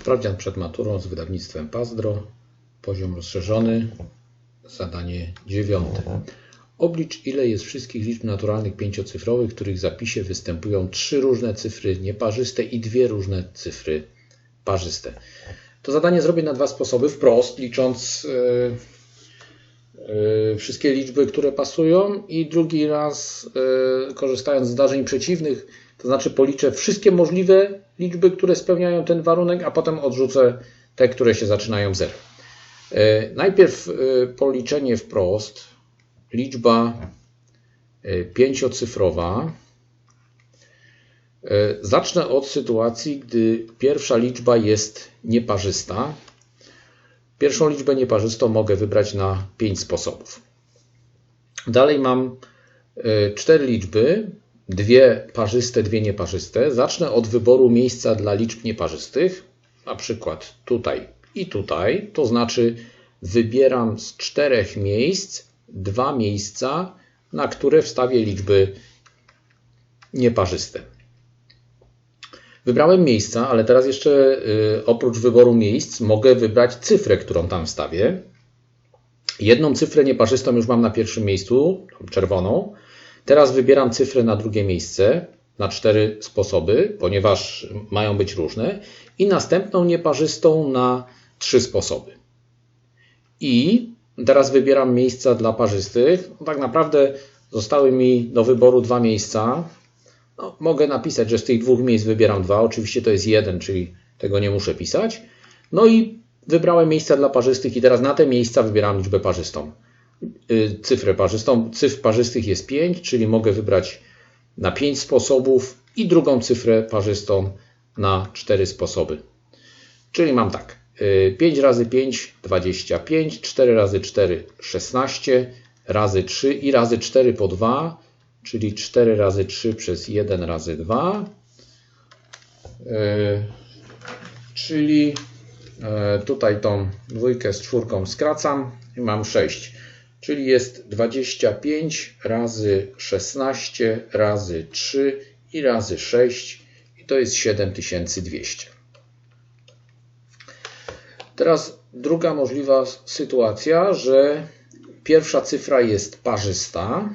Sprawdzian przed maturą z wydawnictwem Pazdro. Poziom rozszerzony. Zadanie dziewiąte. Oblicz ile jest wszystkich liczb naturalnych pięciocyfrowych, w których zapisie występują trzy różne cyfry nieparzyste i dwie różne cyfry parzyste. To zadanie zrobię na dwa sposoby. Wprost, licząc yy, yy, wszystkie liczby, które pasują i drugi raz yy, korzystając z zdarzeń przeciwnych, to znaczy policzę wszystkie możliwe liczby, które spełniają ten warunek, a potem odrzucę te, które się zaczynają w zero. Najpierw policzenie wprost. Liczba pięciocyfrowa. Zacznę od sytuacji, gdy pierwsza liczba jest nieparzysta. Pierwszą liczbę nieparzystą mogę wybrać na 5 sposobów. Dalej mam cztery liczby, dwie parzyste, dwie nieparzyste. Zacznę od wyboru miejsca dla liczb nieparzystych, na przykład tutaj i tutaj, to znaczy wybieram z czterech miejsc dwa miejsca, na które wstawię liczby nieparzyste. Wybrałem miejsca, ale teraz jeszcze oprócz wyboru miejsc mogę wybrać cyfrę, którą tam wstawię. Jedną cyfrę nieparzystą już mam na pierwszym miejscu, czerwoną. Teraz wybieram cyfrę na drugie miejsce, na cztery sposoby, ponieważ mają być różne. I następną nieparzystą na trzy sposoby. I teraz wybieram miejsca dla parzystych. Tak naprawdę zostały mi do wyboru dwa miejsca. No, mogę napisać, że z tych dwóch miejsc wybieram dwa. Oczywiście to jest jeden, czyli tego nie muszę pisać. No i wybrałem miejsca dla parzystych i teraz na te miejsca wybieram liczbę parzystą. Cyfrę parzystą. Cyfr parzystych jest 5, czyli mogę wybrać na 5 sposobów i drugą cyfrę parzystą na 4 sposoby. Czyli mam tak. 5 razy 5 25, 4 razy 4 16, razy 3 i razy 4 po 2 czyli 4 razy 3 przez 1 razy 2, czyli tutaj tą dwójkę z czwórką skracam i mam 6, czyli jest 25 razy 16 razy 3 i razy 6 i to jest 7200. Teraz druga możliwa sytuacja, że pierwsza cyfra jest parzysta,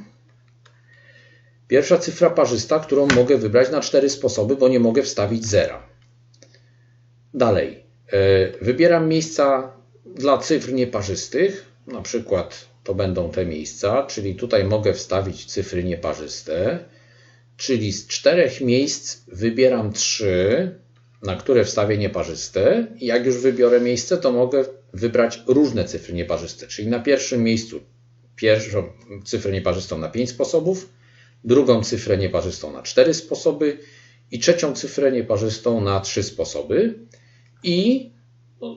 Pierwsza cyfra parzysta, którą mogę wybrać na cztery sposoby, bo nie mogę wstawić zera. Dalej. Wybieram miejsca dla cyfr nieparzystych. Na przykład to będą te miejsca, czyli tutaj mogę wstawić cyfry nieparzyste. Czyli z czterech miejsc wybieram trzy, na które wstawię nieparzyste. I jak już wybiorę miejsce, to mogę wybrać różne cyfry nieparzyste. Czyli na pierwszym miejscu pierwszą cyfrę nieparzystą na 5 sposobów, drugą cyfrę nieparzystą na cztery sposoby i trzecią cyfrę nieparzystą na trzy sposoby. I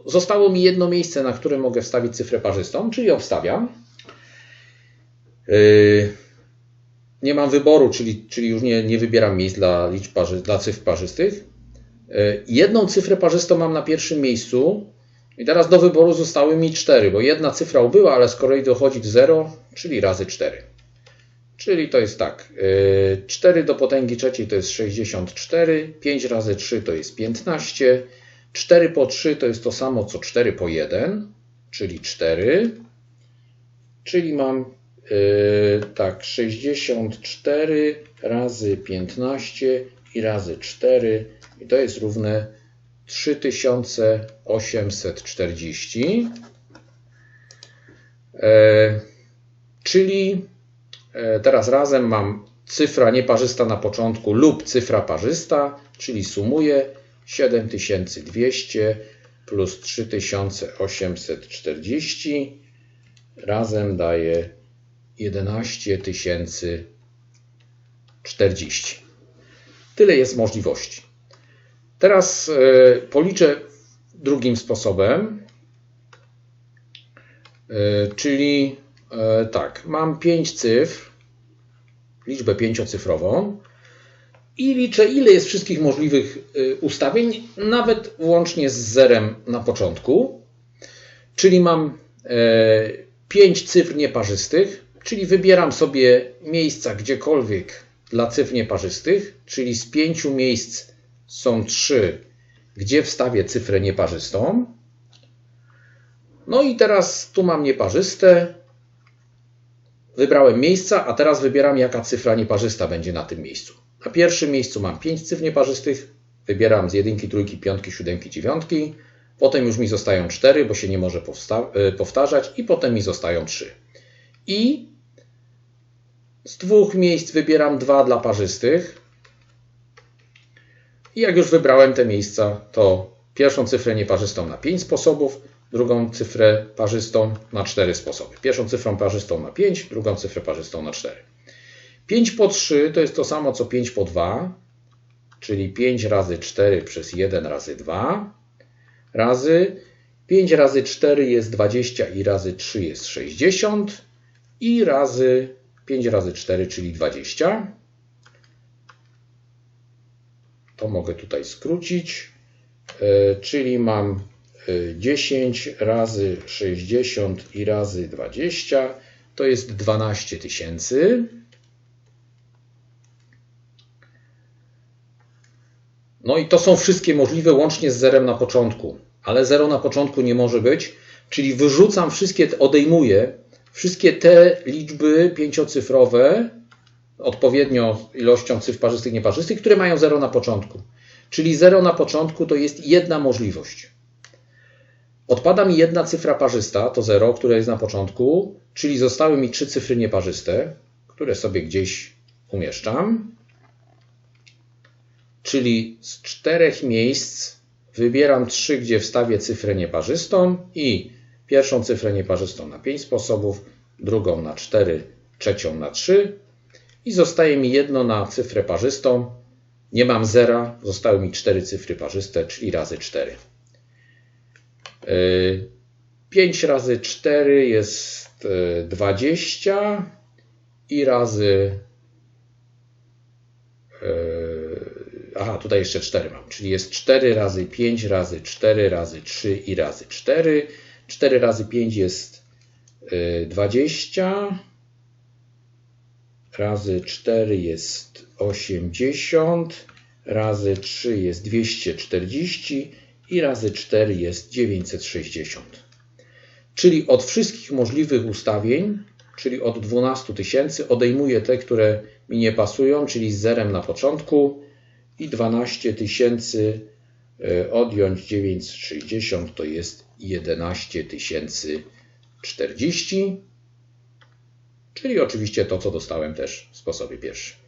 zostało mi jedno miejsce, na które mogę wstawić cyfrę parzystą, czyli. Yy, nie mam wyboru, czyli, czyli już nie, nie wybieram miejsc dla, liczb parzy, dla cyfr parzystych. Yy, jedną cyfrę parzystą mam na pierwszym miejscu. I teraz do wyboru zostały mi cztery, bo jedna cyfra ubyła, ale z kolei dochodzi do 0, czyli razy 4. Czyli to jest tak, 4 do potęgi trzeciej to jest 64, 5 razy 3 to jest 15, 4 po 3 to jest to samo co 4 po 1, czyli 4, czyli mam tak 64 razy 15 i razy 4 i to jest równe 3840, czyli Teraz razem mam cyfra nieparzysta na początku lub cyfra parzysta, czyli sumuję 7200 plus 3840 razem daje 11040. Tyle jest możliwości. Teraz policzę drugim sposobem, czyli tak, mam 5 cyfr, liczbę pięciocyfrową i liczę, ile jest wszystkich możliwych ustawień, nawet łącznie z zerem na początku. Czyli mam 5 cyfr nieparzystych, czyli wybieram sobie miejsca gdziekolwiek dla cyfr nieparzystych, czyli z 5 miejsc są 3, gdzie wstawię cyfrę nieparzystą. No i teraz tu mam nieparzyste. Wybrałem miejsca, a teraz wybieram jaka cyfra nieparzysta będzie na tym miejscu. Na pierwszym miejscu mam 5 cyfr nieparzystych. Wybieram z jedynki, trójki, piątki, siódemki, dziewiątki. Potem już mi zostają 4, bo się nie może powtarzać i potem mi zostają 3. I z dwóch miejsc wybieram dwa dla parzystych. I jak już wybrałem te miejsca, to pierwszą cyfrę nieparzystą na 5 sposobów, drugą cyfrę parzystą na 4 sposoby. Pierwszą cyfrą parzystą na 5, drugą cyfrę parzystą na 4. 5 po 3 to jest to samo co 5 po 2, czyli 5 razy 4 przez 1 razy 2 razy 5 razy 4 jest 20 i razy 3 jest 60 i razy 5 razy 4, czyli 20. To mogę tutaj skrócić, e, czyli mam 10 e, razy 60 i razy 20 to jest 12 tysięcy. No i to są wszystkie możliwe łącznie z zerem na początku, ale zero na początku nie może być, czyli wyrzucam wszystkie, odejmuję wszystkie te liczby pięciocyfrowe, odpowiednio ilością cyfr parzystych, nieparzystych, które mają 0 na początku. Czyli 0 na początku to jest jedna możliwość. Odpada mi jedna cyfra parzysta, to 0, które jest na początku, czyli zostały mi trzy cyfry nieparzyste, które sobie gdzieś umieszczam. Czyli z czterech miejsc wybieram trzy, gdzie wstawię cyfrę nieparzystą i Pierwszą cyfrę nieparzystą na 5 sposobów, drugą na 4, trzecią na 3 i zostaje mi jedno na cyfrę parzystą. Nie mam zera, zostały mi 4 cyfry parzyste, czyli razy 4. 5 yy, razy 4 jest 20 yy, i razy. Yy, aha, tutaj jeszcze 4 mam, czyli jest 4 razy 5 razy 4 razy 3 i razy 4 4 razy 5 jest 20. Y, razy 4 jest 80. Razy 3 jest 240 i razy 4 jest 960. Czyli od wszystkich możliwych ustawień, czyli od 12 tysięcy, odejmuję te, które mi nie pasują, czyli z zerem na początku i 12 tysięcy y, odjąć 960 to jest 11 040, czyli oczywiście to, co dostałem też w sposobie pierwszym.